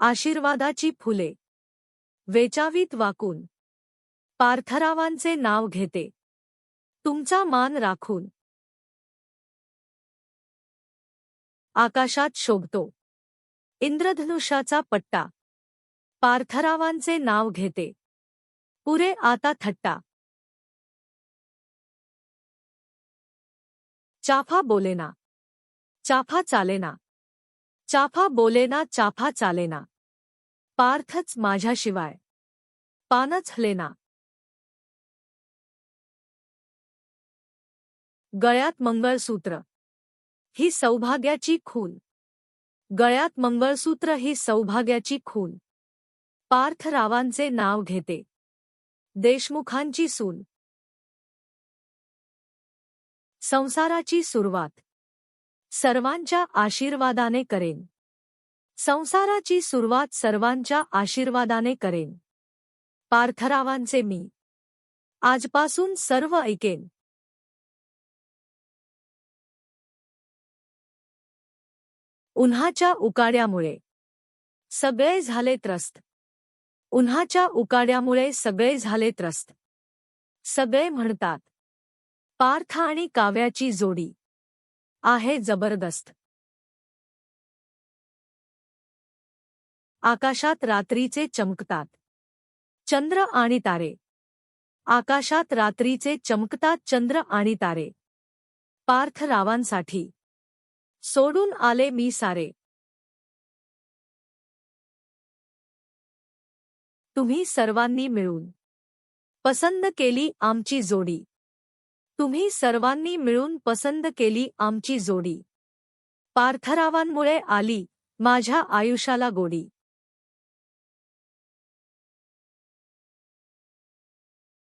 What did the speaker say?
आशीर्वादाची फुले. वेचावीत वाकून. पार्थरावांचे नाव घेते. तुमचा मान राखून. आकाशात शोभतो. इंद्रधनुष्याचा पट्टा. पार्थरावांचे नाव घेते. पुरे आता थट्टा. चाफा बोलेना. चाफा चालेना. चाफा बोलेना चाफा चालेना. पार्थच माझ्याशिवाय. पानच हलेना. गळ्यात मंगळसूत्र. ही सौभाग्याची खून. गळ्यात मंगळसूत्र ही सौभाग्याची खून. पार्थरावांचे नाव घेते. देशमुखांची सून. संसाराची सुरुवात. सर्वांच्या आशीर्वादाने करेन. संसाराची सुरुवात सर्वांच्या आशीर्वादाने करेन. पार्थरावांचे मी. आजपासून सर्व ऐकेन. उन्हाच्या उकाड्यामुळे. सगळे झाले त्रस्त. उन्हाच्या उकाड्यामुळे सगळे झाले त्रस्त. सगळे म्हणतात पार्थ आणि काव्याची जोडी. आहे जबरदस्त. आकाशात रात्रीचे चमकतात. चंद्र आणि तारे. आकाशात रात्रीचे चमकतात चंद्र आणि तारे. पार्थरावांसाठी. सोडून आले मी सारे. तुम्ही सर्वांनी मिळून. पसंद केली आमची जोडी. तुम्ही सर्वांनी मिळून पसंत केली आमची जोडी. पार्थरावांमुळे आली माझ्या आयुष्याला गोडी.